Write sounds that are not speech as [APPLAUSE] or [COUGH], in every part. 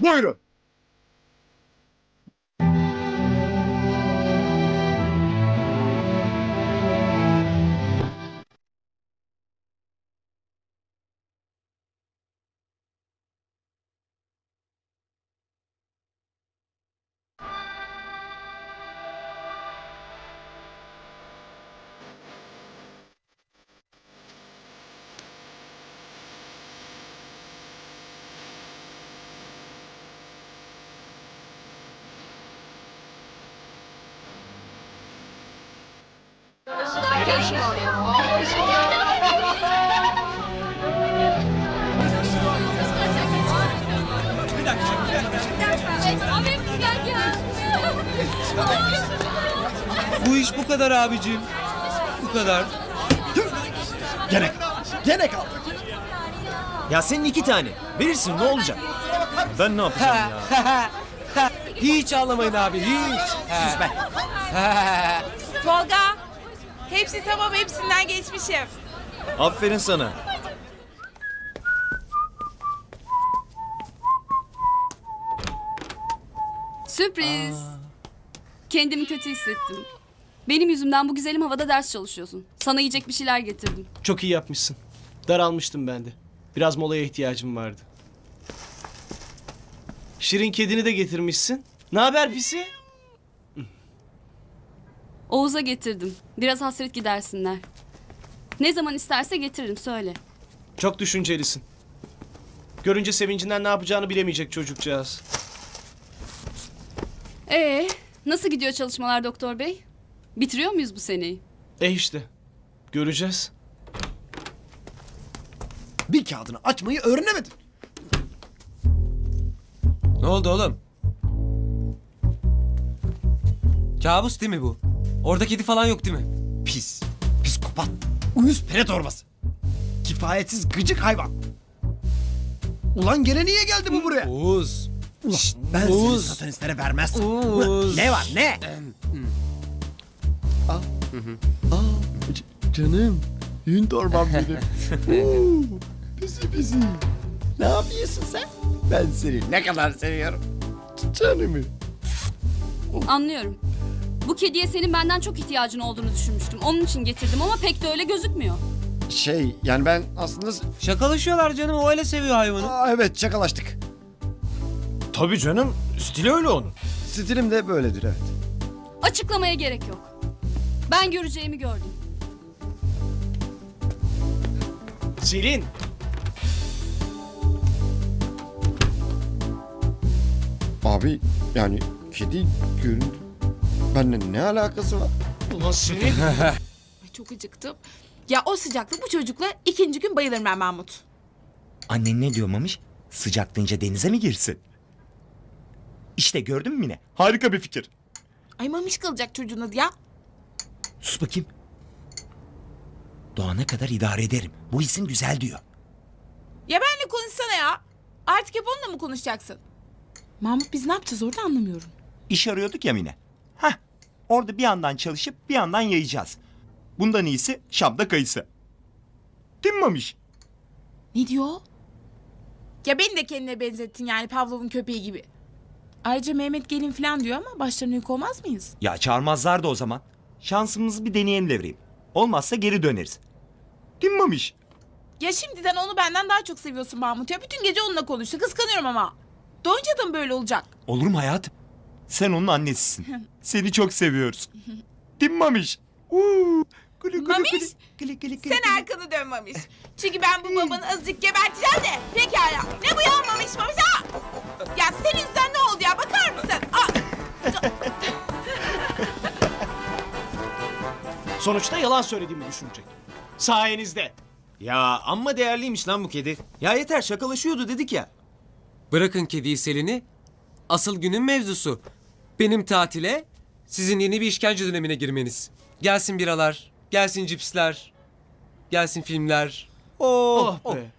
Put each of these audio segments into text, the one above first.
Buyurun. Bu iş bu kadar abicim. Bu kadar. Gene gene kaldı. Ya senin iki tane. Verirsin ne olacak? Ben ne yapacağım ya? [LAUGHS] Hiç ağlamayın abi hiç. Sus be. [LAUGHS] Tolga. Hepsi tamam hepsinden geçmişim. Aferin sana. Sürpriz. Kendimi kötü hissettim. Benim yüzümden bu güzelim havada ders çalışıyorsun. Sana yiyecek bir şeyler getirdim. Çok iyi yapmışsın. Daralmıştım ben de. Biraz molaya ihtiyacım vardı. Şirin kedini de getirmişsin. Ne haber pisi? Oğuz'a getirdim. Biraz hasret gidersinler. Ne zaman isterse getiririm söyle. Çok düşüncelisin. Görünce sevincinden ne yapacağını bilemeyecek çocukcağız. Ee, nasıl gidiyor çalışmalar doktor bey? Bitiriyor muyuz bu seneyi? E işte. Göreceğiz. Bir kağıdını açmayı öğrenemedin. Ne oldu oğlum? Kabus değil mi bu? Orada kedi falan yok değil mi? Pis. Psikopat. Uyuz pere torbası. Kifayetsiz gıcık hayvan. Ulan gene niye geldi bu buraya? Oğuz. Ulan ben seni Oğuz. satanistlere vermezsem. Oğuz. Ulan Ne var ne? Aa, aa, c- canım. Yün torbam [LAUGHS] benim. Oo, pisi pisi. Ne yapıyorsun sen? Ben seni ne kadar seviyorum. Canımı. Anlıyorum. Bu kediye senin benden çok ihtiyacın olduğunu düşünmüştüm. Onun için getirdim ama pek de öyle gözükmüyor. Şey yani ben aslında... Şakalaşıyorlar canım o öyle seviyor hayvanı. Aa, evet şakalaştık. Tabii canım. Stili öyle onun. Stilim de böyledir evet. Açıklamaya gerek yok. Ben göreceğimi gördüm. Selin. Abi yani kedi göründü. Benimle ne alakası var? Ulan Selin. [LAUGHS] Ay, Çok acıktım. Ya o sıcakta bu çocukla ikinci gün bayılırım ben Mahmut. Annen ne diyormamış? Sıcaklayınca denize mi girsin? İşte gördün mü Mine? Harika bir fikir. Ay mamiş kalacak çocuğun adı ya. Sus bakayım. Doğana kadar idare ederim. Bu isim güzel diyor. Ya benle konuşsana ya. Artık hep onunla mı konuşacaksın? Mahmut biz ne yapacağız orada anlamıyorum. İş arıyorduk ya Mine. Hah. Orada bir yandan çalışıp bir yandan yayacağız. Bundan iyisi Şam'da kayısı. Değil mi Mamiş? Ne diyor? Ya beni de kendine benzettin yani Pavlov'un köpeği gibi. Ayrıca Mehmet gelin falan diyor ama başlarına yük olmaz mıyız? Ya çağırmazlar da o zaman. Şansımızı bir deneyelim devreyim. Olmazsa geri döneriz. Değil mi Mamiş? Ya şimdiden onu benden daha çok seviyorsun Mahmut ya. Bütün gece onunla konuştu. Kıskanıyorum ama. Doğunca da mı böyle olacak? Olur mu hayatım? Sen onun annesisin. Seni çok seviyoruz. Değil mi Mamiş? Uuu. Gülü gülü Mamiş, gülü. Gülü gülü gülü Sen arkanı dönmemiş. Çünkü ben bu babanı azıcık geberteceğim de. Pekala. Ne bu ya mamiş mamiş ha? Ya senin yüzünden ne oldu ya bakar mısın? Aa, [LAUGHS] Sonuçta yalan söylediğimi düşünecek. Sayenizde. Ya amma değerliymiş lan bu kedi. Ya yeter şakalaşıyordu dedik ya. Bırakın kediyi Selin'i. Asıl günün mevzusu. Benim tatile sizin yeni bir işkence dönemine girmeniz. Gelsin biralar, gelsin cipsler, gelsin filmler. Oh, be.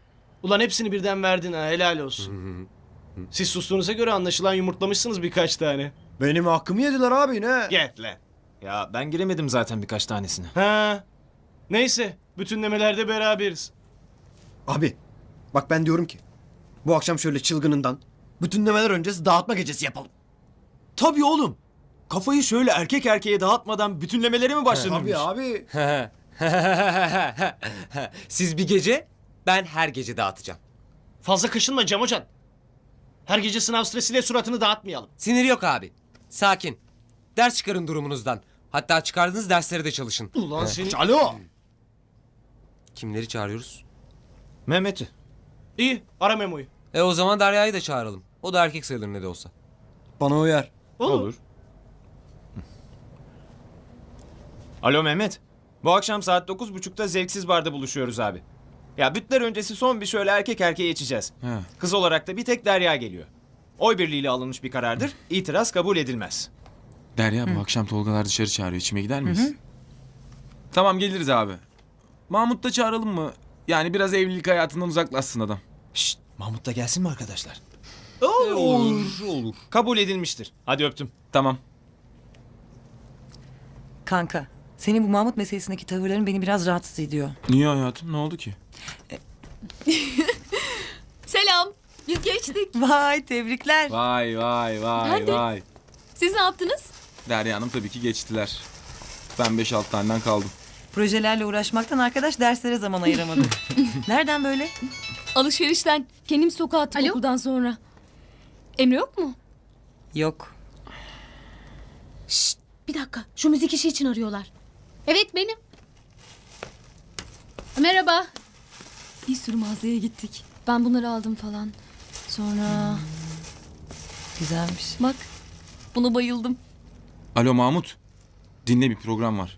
Ulan hepsini birden verdin ha helal olsun. [LAUGHS] Siz sustuğunuza göre anlaşılan yumurtlamışsınız birkaç tane. Benim hakkımı yediler abi ne? Get lan. Ya ben giremedim zaten birkaç tanesine. Ha. Neyse bütünlemelerde beraberiz. Abi bak ben diyorum ki bu akşam şöyle çılgınından Bütünlemeler öncesi dağıtma gecesi yapalım. Tabii oğlum. Kafayı şöyle erkek erkeğe dağıtmadan bütünlemelere mi başlanırmış? abi. Siz bir gece, ben her gece dağıtacağım. Fazla kaşınma Cem Hocam. Her gece sınav stresiyle suratını dağıtmayalım. Sinir yok abi. Sakin. Ders çıkarın durumunuzdan. Hatta çıkardığınız dersleri de çalışın. Ulan seni... Alo. Kimleri çağırıyoruz? Mehmet'i. İyi ara Memo'yu. E o zaman Derya'yı da çağıralım. O da erkek sayılır ne de olsa. Bana uyar. Olur. Alo Mehmet. Bu akşam saat 9.30'da Zevksiz Bar'da buluşuyoruz abi. Ya bütler öncesi son bir şöyle erkek erkeğe içeceğiz. Kız olarak da bir tek Derya geliyor. Oy birliğiyle alınmış bir karardır. İtiraz kabul edilmez. Derya bu akşam Tolgalar dışarı çağırıyor. İçime gider miyiz? Tamam geliriz abi. Mahmut da çağıralım mı? Yani biraz evlilik hayatından uzaklaşsın adam. Şşt, Mahmut da gelsin mi arkadaşlar? Olur, olur. Kabul edilmiştir. Hadi öptüm. Tamam. Kanka, senin bu Mahmut meselesindeki tavırların beni biraz rahatsız ediyor. Niye hayatım? Ne oldu ki? [LAUGHS] Selam. Biz geçtik. Vay, tebrikler. Vay vay vay Hadi. vay. Siz ne yaptınız? Derya Hanım tabii ki geçtiler. Ben 5-6 taneden kaldım. Projelerle uğraşmaktan arkadaş derslere zaman ayıramadı. [LAUGHS] Nereden böyle? Alışverişten kendim sokağa attım okuldan sonra. Emre yok mu? Yok. Bir dakika. Şu müzik işi için arıyorlar. Evet benim. Merhaba. Bir sürü mağazaya gittik. Ben bunları aldım falan. Sonra Güzelmiş. bak buna bayıldım. Alo Mahmut. Dinle bir program var.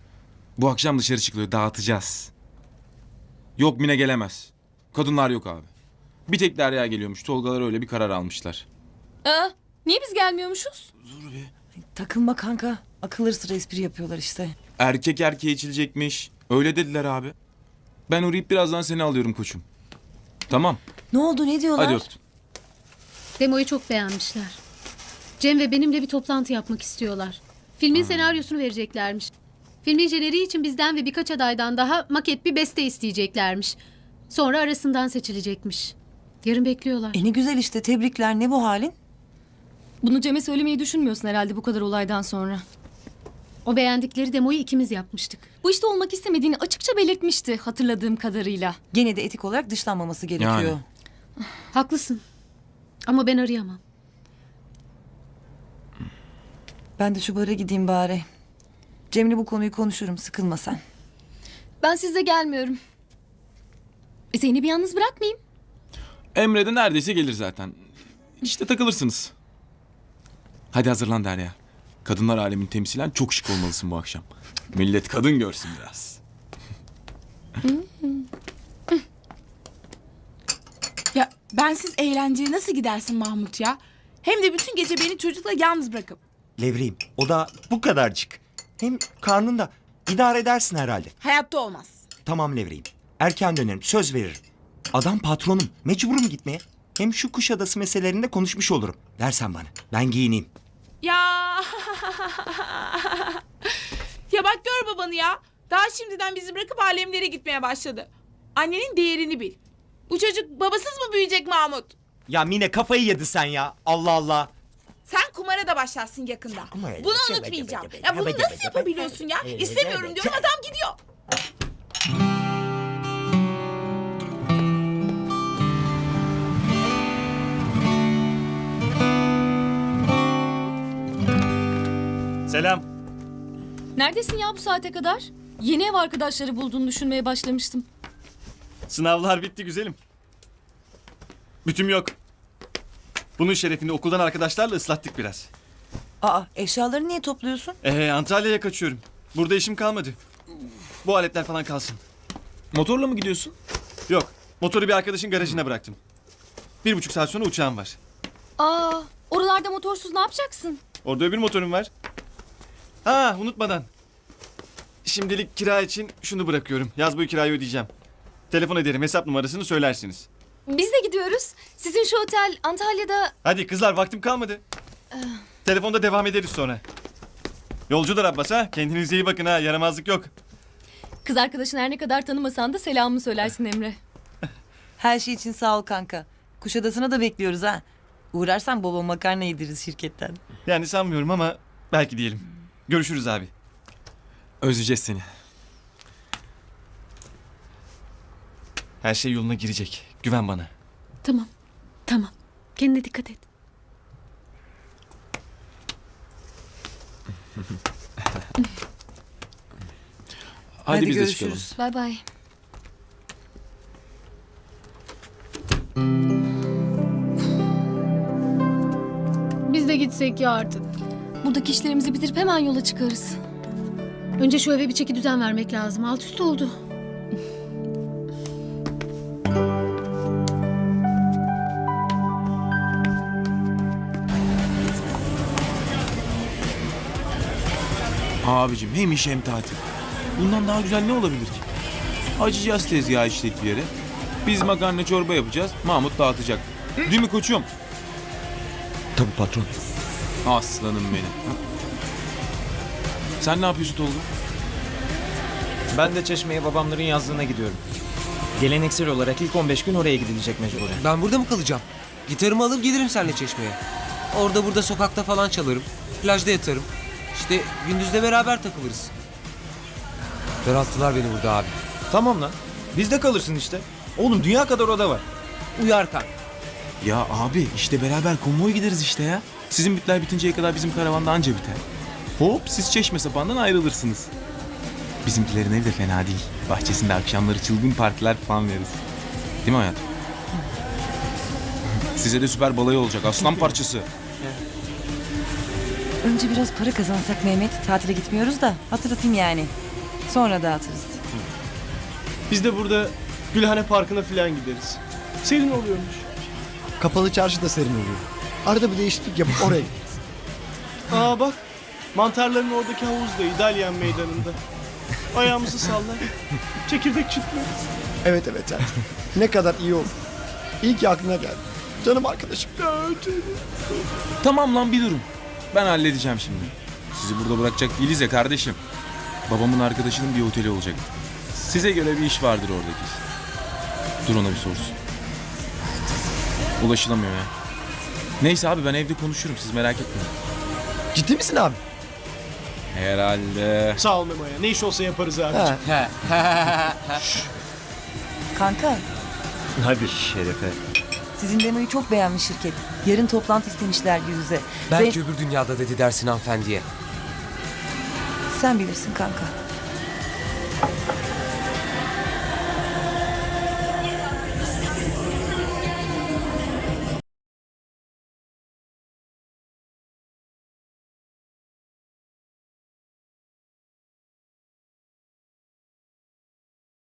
Bu akşam dışarı çıkılıyor. Dağıtacağız. Yok Mine gelemez. Kadınlar yok abi. Bir tek Derya geliyormuş. Tolgalar öyle bir karar almışlar. Aa, niye biz gelmiyormuşuz? Takılma kanka. Akılları sıra espri yapıyorlar işte. Erkek erkeğe içilecekmiş. Öyle dediler abi. Ben uğrayıp birazdan seni alıyorum koçum. Tamam. Ne oldu, ne diyorlar? Hadi öptüm. Demoyu çok beğenmişler. Cem ve benimle bir toplantı yapmak istiyorlar. Filmin senaryosunu vereceklermiş. Filmin jeneriği için bizden ve birkaç adaydan daha maket bir beste isteyeceklermiş. Sonra arasından seçilecekmiş. Yarın bekliyorlar. E ne güzel işte, tebrikler. Ne bu halin? Bunu Cem'e söylemeyi düşünmüyorsun herhalde bu kadar olaydan sonra. O beğendikleri demoyu ikimiz yapmıştık. Bu işte olmak istemediğini açıkça belirtmişti hatırladığım kadarıyla. Gene de etik olarak dışlanmaması gerekiyor. Yani. Haklısın. Ama ben arayamam. Ben de şu bara gideyim bari. Cem'le bu konuyu konuşurum, sıkılma sen. Ben sizde gelmiyorum. E Zeynep'i yalnız bırakmayayım. Emre de neredeyse gelir zaten. İşte takılırsınız. Hadi hazırlan Derya. Kadınlar alemini temsilen çok şık olmalısın bu akşam. Millet kadın görsün biraz. [LAUGHS] Ya bensiz eğlenceye nasıl gidersin Mahmut ya? Hem de bütün gece beni çocukla yalnız bırakıp. Levreyim. O da bu kadarcık. Hem karnında idare edersin herhalde. Hayatta olmaz. Tamam Levreyim. Erken dönerim. Söz veririm. Adam patronum. Mecburum gitmeye. Hem şu Kuşadası meselelerinde konuşmuş olurum. Dersen bana. Ben giyineyim. Ya. ya bak gör babanı ya. Daha şimdiden bizi bırakıp alemlere gitmeye başladı. Annenin değerini bil. Bu çocuk babasız mı büyüyecek Mahmut? Ya Mine kafayı yedi sen ya. Allah Allah. Sen kumara da başlarsın yakında. Bunu unutmayacağım. Ya bunu nasıl yapabiliyorsun ya? İstemiyorum diyorum adam gidiyor. Neredesin ya bu saate kadar? Yeni ev arkadaşları bulduğunu düşünmeye başlamıştım. Sınavlar bitti güzelim. Bütüm yok. Bunun şerefini okuldan arkadaşlarla ıslattık biraz. Aa, eşyaları niye topluyorsun? Ee, Antalya'ya kaçıyorum. Burada işim kalmadı. Bu aletler falan kalsın. Motorla mı gidiyorsun? Yok. Motoru bir arkadaşın garajına bıraktım. Bir buçuk saat sonra uçağım var. Aa, oralarda motorsuz ne yapacaksın? Orada öbür motorum var. Ha unutmadan. Şimdilik kira için şunu bırakıyorum. Yaz boyu kirayı ödeyeceğim. Telefon ederim hesap numarasını söylersiniz. Biz de gidiyoruz. Sizin şu otel Antalya'da... Hadi kızlar vaktim kalmadı. Telefonda devam ederiz sonra. Yolcular Abbas ha. Kendinize iyi bakın ha. Yaramazlık yok. Kız arkadaşın her ne kadar tanımasan da selamımı söylersin Emre. [LAUGHS] Her şey için sağ ol kanka. Kuşadası'na da bekliyoruz ha. Uğrarsan bol makarna yediririz şirketten. Yani sanmıyorum ama belki diyelim. Görüşürüz abi. Özleyeceğiz seni. Her şey yoluna girecek. Güven bana. Tamam. Tamam. Kendine dikkat et. Hadi, Hadi biz de görüşürüz. çıkalım. Bay bay. Biz de gitsek ya artık. Buradaki işlerimizi bitirip hemen yola çıkarız. Önce şu eve bir çeki düzen vermek lazım. Alt üst oldu. Abicim hem iş hem tatil. Bundan daha güzel ne olabilir ki? Açacağız tezgahı işlek bir yere. Biz makarna çorba yapacağız. Mahmut dağıtacak. Değil mi koçum? Tabii patron. Aslanım benim. Sen ne yapıyorsun Tolga? Ben de Çeşme'ye babamların yazlığına gidiyorum. Geleneksel olarak ilk 15 gün oraya gidilecek mecburen. Ben burada mı kalacağım? Gitarımı alır gelirim seninle çeşmeye. Orada burada sokakta falan çalarım. Plajda yatarım. İşte gündüz de beraber takılırız. Daralttılar beni burada abi. Tamam lan. Bizde kalırsın işte. Oğlum dünya kadar oda var. Uyar kan. Ya abi işte beraber konvoy gideriz işte ya. Sizin bütler bitinceye kadar bizim karavanda anca biter. Hop siz çeşme sapandan ayrılırsınız. Bizimkilerin evi de fena değil. Bahçesinde akşamları çılgın partiler falan veririz. Değil mi hayatım? Size de süper balayı olacak aslan parçası. Önce biraz para kazansak Mehmet. Tatile gitmiyoruz da hatırlatayım yani. Sonra dağıtırız. Biz de burada Gülhane Parkı'na falan gideriz. Serin oluyormuş. Kapalı çarşı da serin oluyor. Arada bir değişiklik yapıp oraya gideriz. Aa bak. Mantarların oradaki havuzda İdalyan meydanında. Ayağımızı sallar. Çekirdek çitleriz. Evet evet evet. Ne kadar iyi olur. İyi ki aklına geldi. Canım arkadaşım. Tamam lan bir durun. Ben halledeceğim şimdi. Sizi burada bırakacak değiliz ya kardeşim. Babamın arkadaşının bir oteli olacak. Size göre bir iş vardır oradaki. Dur ona bir sorsun. Ulaşılamıyor ya. Neyse abi ben evde konuşurum siz merak etmeyin. Ciddi misin abi? Herhalde. Sağ ol Memo'ya. Ne iş olsa yaparız abi. Ha. Kanka Hadi. Şerefe. sizin demoyu çok beğenmiş şirket. Yarın toplantı istemişler yüz yüze. Belki öbür dünyada dedi dersin hanımefendiye. Sen bilirsin kanka.